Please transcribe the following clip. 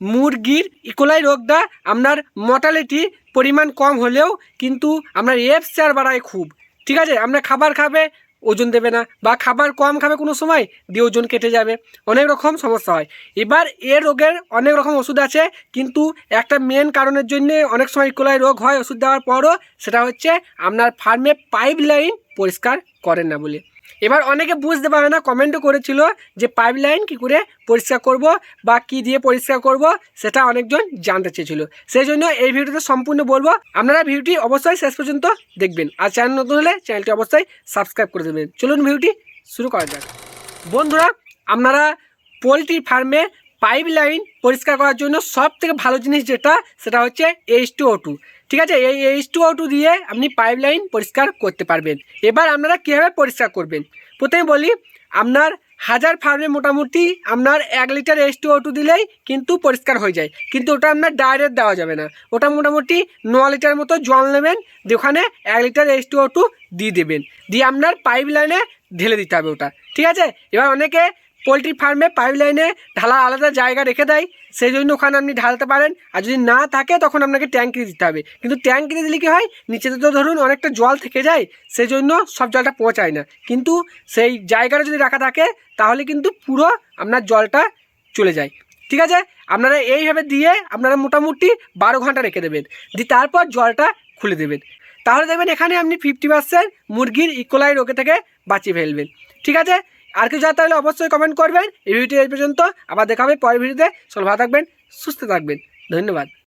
মুরগির ইকোলাই রোগটা আপনার মর্টালিটি পরিমাণ কম হলেও কিন্তু আপনার এফ এফসার বাড়ায় খুব। ঠিক আছে? আপনার খাবার খাবে, ওজন দেবে না, বা খাবার কম খাবে কোনো সময়, দিয়ে ওজন কেটে যাবে। অনেক রকম সমস্যা হয়। এবার এ রোগের অনেক রকম ওষুধ আছে, কিন্তু একটা মেন কারণের জন্য অনেক সময় ইকোলাই রোগ হয় ওষুধ দেওয়ার পরও, সেটা হচ্ছে আপনার ফার্মে পাইপ লাইন পরিষ্কার করেন না বলে। এবার অনেকে বুঝতে পারে না কমেন্টও করেছিল যে পাইপ লাইন কী করে পরিষ্কার করব বা কি দিয়ে পরিষ্কার করব সেটা অনেকজন জানতে চেয়েছিল। সেই জন্য এই ভিডিওতে সম্পূর্ণ বলব, আপনারা ভিডিওটি অবশ্যই শেষ পর্যন্ত দেখবেন। আর চ্যানেল নতুন হলে চ্যানেলটি অবশ্যই সাবস্ক্রাইব করে দেবেন। চলুন ভিডিওটি শুরু করা যাক। বন্ধুরা, আপনারা পোলট্রি ফার্মে পাইপ লাইন পরিষ্কার করার জন্য সব থেকে ভালো জিনিস যেটা, সেটা হচ্ছে এইচ টু ও টু ঠিক আছে? এই এইচ টু ও টু দিয়ে আপনি পাইপ লাইন পরিষ্কার করতে পারবেন। এবার আপনারা কীভাবে পরিষ্কার করবেন? প্রথমে বলি, আপনার হাজার ফার্মে মোটামুটি আপনার এক litre H two O two দিলেই কিন্তু পরিষ্কার হয়ে যায়। কিন্তু ওটা আপনার ডাইরেক্ট দেওয়া যাবে না। ওটা মোটামুটি ন লিটার মতো জল নেবেন ওখানে এক litre H two O two দিয়ে দেবেন। দিয়ে আপনার পাইপ লাইনে ঢেলে দিতে হবে ওটা। ঠিক আছে? এবার অনেকে পোলট্রি ফার্মে পাইপ লাইনে ঢালা আলাদা জায়গা রেখে দেয়, সেই জন্য ওখানে আপনি ঢালতে পারেন। আর যদি না থাকে, তখন আপনাকে ট্যাঙ্কি দিতে হবে। কিন্তু ট্যাঙ্কি দিলে কী হয়? নিচেতে তো ধরুন অনেকটা জল থেকে যায়, সেই জন্য সব জলটা পৌঁছায় না। কিন্তু সেই জায়গাটা যদি রাখা থাকে, তাহলে কিন্তু পুরো আপনার জলটা চলে যায়। ঠিক আছে? আপনারা এইভাবে দিয়ে আপনারা মোটামুটি বারো ঘণ্টা রেখে দেবেন। দিয়ে তারপর জলটা খুলে দেবেন। তাহলে দেখবেন এখানে আপনি ফিফটি পার্সেন্ট মুরগির ইকোলাই রোগে থেকে বাঁচিয়ে ফেলবেন। ঠিক আছে? আর কিছু জানতে হলে অবশ্যই কমেন্ট করবেন। এই ভিডিওটি এই পর্যন্ত। আবার দেখা হবে পরের ভিডিওতে সব ভালো থাকবেন, সুস্থ থাকবেন। ধন্যবাদ।